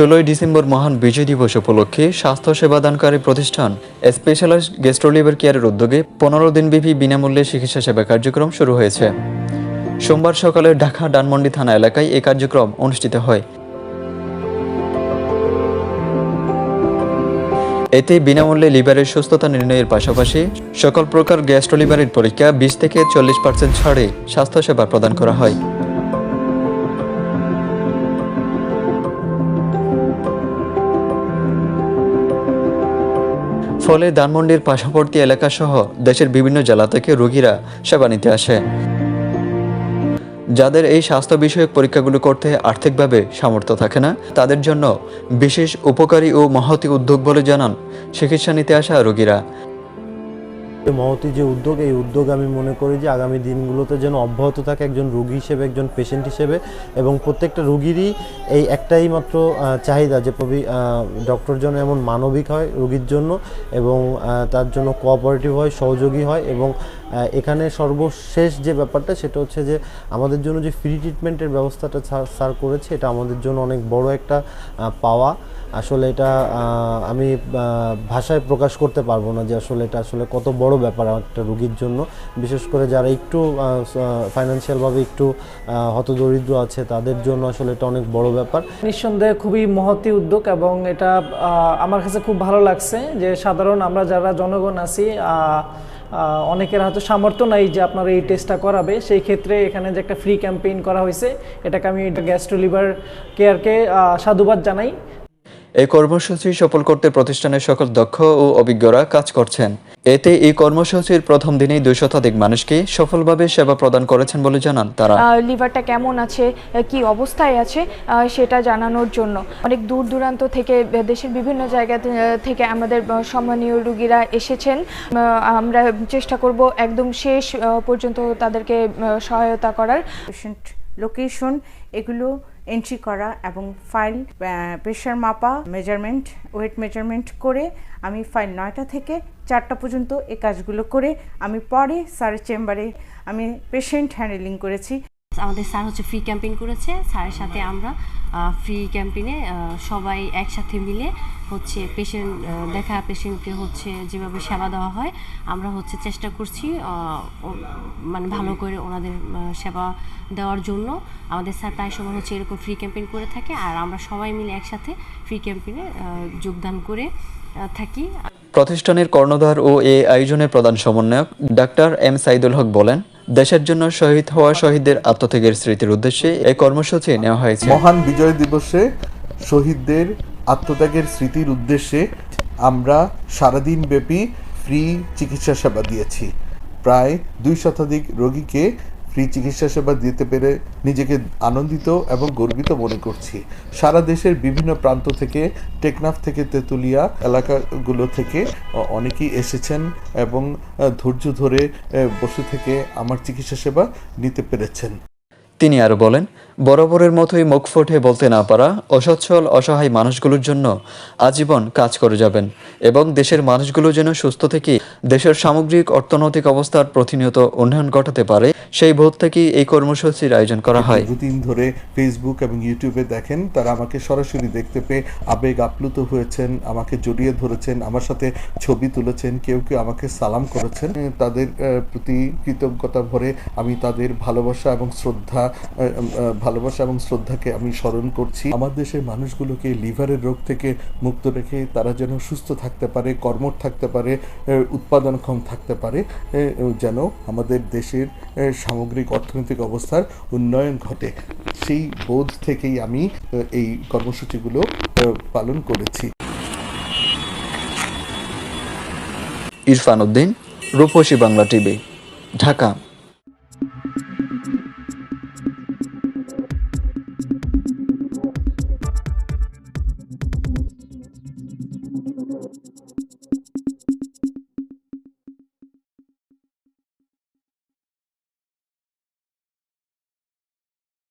ষোলোই ডিসেম্বর মহান বিজয় দিবস উপলক্ষে স্বাস্থ্য সেবাদানকারী প্রতিষ্ঠান স্পেশালাইজড গেস্ট্রোলিভার কেয়ারের উদ্যোগে পনেরো দিনব্যাপী বিনামূল্যে চিকিৎসা সেবা কার্যক্রম শুরু হয়েছে। সোমবার সকালে ঢাকা ডানমন্ডি থানা এলাকায় এই কার্যক্রম অনুষ্ঠিত হয়। এতে বিনামূল্যে লিভারের সুস্থতা নির্ণয়ের পাশাপাশি সকল প্রকার গ্যাস্ট্রোলিভারের পরীক্ষা বিশ থেকে চল্লিশ পার্সেন্ট ছাড়ে স্বাস্থ্যসেবা প্রদান করা হয়। ফলে ধানমন্ডির পার্শ্ববর্তী এলাকাসহ দেশের বিভিন্ন জেলা থেকে রোগীরা সেবা নিতে আসে। যাদের এই স্বাস্থ্য বিষয়ক পরীক্ষাগুলো করতে আর্থিকভাবে সামর্থ্য থাকে না, তাদের জন্য বিশেষ উপকারী ও মহতি উদ্যোগ বলে জানান চিকিৎসা নিতে আসা রোগীরা। মহতি যে উদ্যোগ, এই উদ্যোগ আমি মনে করি যে আগামী দিনগুলোতে যেন অব্যাহত থাকে একজন রোগী হিসেবে, একজন পেশেন্ট হিসেবে এবং প্রত্যেকটা রোগীরই এই একটাই মাত্র চাহিদা যে প্রবি ডক্টর যেন এমন মানবিক হয় রোগীর জন্য এবং তার জন্য কোঅপারেটিভ হয়, সহযোগী হয় এবং এখানে সর্বশেষ যে ব্যাপারটা সেটা হচ্ছে যে আমাদের জন্য যে ফ্রি ট্রিটমেন্টের ব্যবস্থাটা স্যার করেছে, এটা আমাদের জন্য অনেক বড় একটা পাওয়া। আসলে এটা আমি ভাষায় প্রকাশ করতে পারব না যে আসলে এটা আসলে কত বড় ব্যাপার একটা রোগীর জন্য। বিশেষ করে যারা একটু ফাইন্যান্সিয়ালভাবে একটু হতদরিদ্র আছে, তাদের জন্য আসলে এটা অনেক বড় ব্যাপার। নিঃসন্দেহে খুবই মহতি উদ্যোগ এবং এটা আমার কাছে খুব ভালো লাগছে যে সাধারণ আমরা যারা জনগণ আছি অনেকের হয়তো সামর্থ্য নাই যে আপনার এই টেস্টটা করাবে। সেই ক্ষেত্রে এখানে যে একটা ফ্রি ক্যাম্পেইন করা হয়েছে, এটাকে আমি গ্যাস্ট্রো লিভার কেয়ারকে সাধুবাদ জানাই। এই কর্মসূচি সফল করতে প্রতিষ্ঠানের সকল দক্ষ ও অভিজ্ঞরা কাজ করছেন। এতে এই কর্মসূচির প্রথম দিনেই দুই শতাধিক মানুষকে সফলভাবে সেবা প্রদান করেছেন বলে জানান তারা। লিভারটা কেমন আছে কি অবস্থায় আছে সেটা জানানোর জন্য। অনেক দূর দূরান্ত থেকে দেশের বিভিন্ন জায়গা থেকে আমাদের সম্মানীয় রুগীরা এসেছেন। আহ, আমরা চেষ্টা করব একদম শেষ আহ, পর্যন্ত তাদেরকে সহায়তা করার। লোকেশন এগুলো এন্ট্রি করা এবং ফাইল প্রেশার মাপা মেজারমেন্ট ওয়েট মেজারমেন্ট করে আমি ফাইল নয়টা থেকে চারটা পর্যন্ত এ কাজগুলো করে আমি পরে স্যারের চেম্বারে আমি পেশেন্ট হ্যান্ডেলিং করেছি। আমাদের স্যার হচ্ছে ফ্রি ক্যাম্পেইন করেছে। স্যারের সাথে আমরা ফ্রি ক্যাম্পেইনে সবাই একসাথে মিলে হচ্ছে পেশেন্ট দেখা পেশেন্টকে হচ্ছে যেভাবে সেবা দেওয়া হয়, আমরা হচ্ছে চেষ্টা করছি মানে ভালো করে ওনাদের সেবা দেওয়ার জন্য। আমাদের স্যার প্রায় সময় হচ্ছে এরকম ফ্রি ক্যাম্পেইন করে থাকে আর আমরা সবাই মিলে একসাথে ফ্রি ক্যাম্পেইনে যোগদান করে থাকি। প্রতিষ্ঠানের কর্ণধার ও এ আয়োজনের প্রধান সমন্বয়ক ডাক্তার এম সাইদুল হক বলেন দেশের জন্য শহীদ হওয়া শহীদদের আত্মত্যাগের স্মৃতির উদ্দেশ্যে এই কর্মসূচি নেওয়া হয়েছে। মহান বিজয় দিবসে শহীদদের আত্মত্যাগের স্মৃতির উদ্দেশ্যে আমরা সারাদিন ব্যাপী ফ্রি চিকিৎসা সেবা দিয়েছি। প্রায় দুই শতাধিক রোগীকে ফ্রি চিকিৎসা সেবা দিতে পেরে নিজেকে আনন্দিত এবং গর্বিত মনে করছি। সারা দেশের বিভিন্ন প্রান্ত থেকে, টেকনাফ থেকে, তেঁতুলিয়া এলাকাগুলো থেকে অনেকেই এসেছেন এবং ধৈর্য ধরে বসে থেকে আমার চিকিৎসা সেবা নিতে পেরেছেন। তিনি আরও বলেন, বরাবরের মতোই মুখ ফুটে বলতে না পারা অসচ্ছল, অসহায় মানুষগুলোর জন্য আজীবন কাজ করে যাবেন এবং দেশের মানুষগুলো যেন সুস্থ থেকে দেশের সামগ্রিক অর্থনৈতিক অবস্থার প্রতিনিয়ত উন্নয়ন ঘটাতে পারে। সেই বোধ থেকেই এই কর্মসূচির আয়োজন করা হয়। দুদিন ধরে ফেসবুক এবং ইউটিউবে দেখেন, তারা আমাকে সরাসরি দেখতে পেয়ে আবেগ আপ্লুত হয়েছেন, আমাকে জড়িয়ে ধরেছেন, আমার সাথে ছবি তুলেছেন, কেউ কেউ আমাকে সালাম করেছেন। তাদের প্রতি কৃতজ্ঞতা ভরে আমি তাদের ভালোবাসা এবং শ্রদ্ধা ভালোবাসা এবং শ্রদ্ধাকে আমি স্মরণ করছি। আমার দেশের মানুষগুলোকে লিভারের রোগ থেকে মুক্ত রেখে তারা যেন সুস্থ থাকতে পারে, কর্মঠ থাকতে পারে উৎপাদনক্ষম থাকতে পারে যেন আমাদের দেশের সামগ্রিক অর্থনৈতিক অবস্থার উন্নয়ন ঘটে সেই বোধ থেকেই আমি এই কর্মসূচিগুলো পালন করেছি Irfan Uddin Rupashi Bangla TV, Dhaka